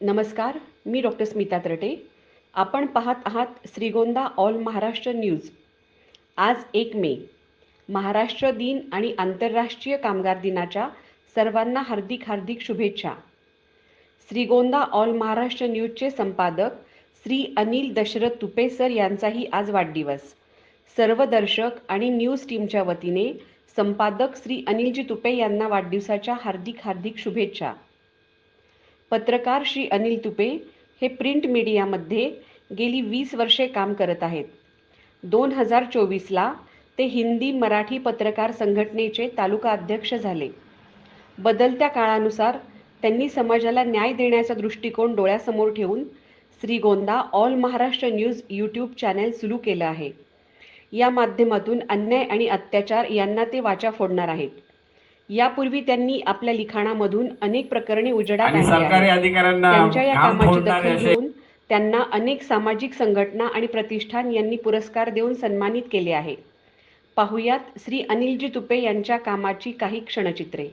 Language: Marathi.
नमस्कार मी डॉक्टर स्मिता तरटे. आपण पाहत आहात श्रीगोंदा ऑल महाराष्ट्र न्यूज. आज एक मे. महाराष्ट्र दिन आणि आंतरराष्ट्रीय कामगार दिनाच्या सर्वांना हार्दिक हार्दिक शुभेच्छा. श्रीगोंदा ऑल महाराष्ट्र न्यूजचे संपादक श्री अनिल दशरथ तुपे सर यांचाही आज वाढदिवस. सर्व दर्शक आणि न्यूज टीमच्या वतीने संपादक श्री अनिलजी तुपे यांना वाढदिवसाच्या हार्दिक हार्दिक शुभेच्छा. पत्रकार श्री अनिल तुपे हे प्रिंट मीडियामध्ये गेली वीस वर्षे काम करत आहेत. दोन हजार चोवीसला ते हिंदी मराठी पत्रकार संघटनेचे तालुका अध्यक्ष झाले. बदलत्या काळानुसार त्यांनी समाजाला न्याय देण्याचा दृष्टिकोन डोळ्यासमोर ठेवून Shrigonda all Maharashtra news YouTube channel सुरू केलं आहे. या माध्यमातून अन्याय आणि अत्याचार यांना ते वाचा फोडणार आहेत. यापूर्वी त्यांनी आपल्या लिखाणामधून अनेक प्रकरणे अधिकाऱ्यांना त्यांच्या या काम कामाची दखल घेऊन त्यांना अनेक सामाजिक संघटना आणि प्रतिष्ठान यांनी पुरस्कार देऊन सन्मानित केले आहे. पाहुयात श्री अनिलजी तुपे यांच्या कामाची काही क्षणचित्रे.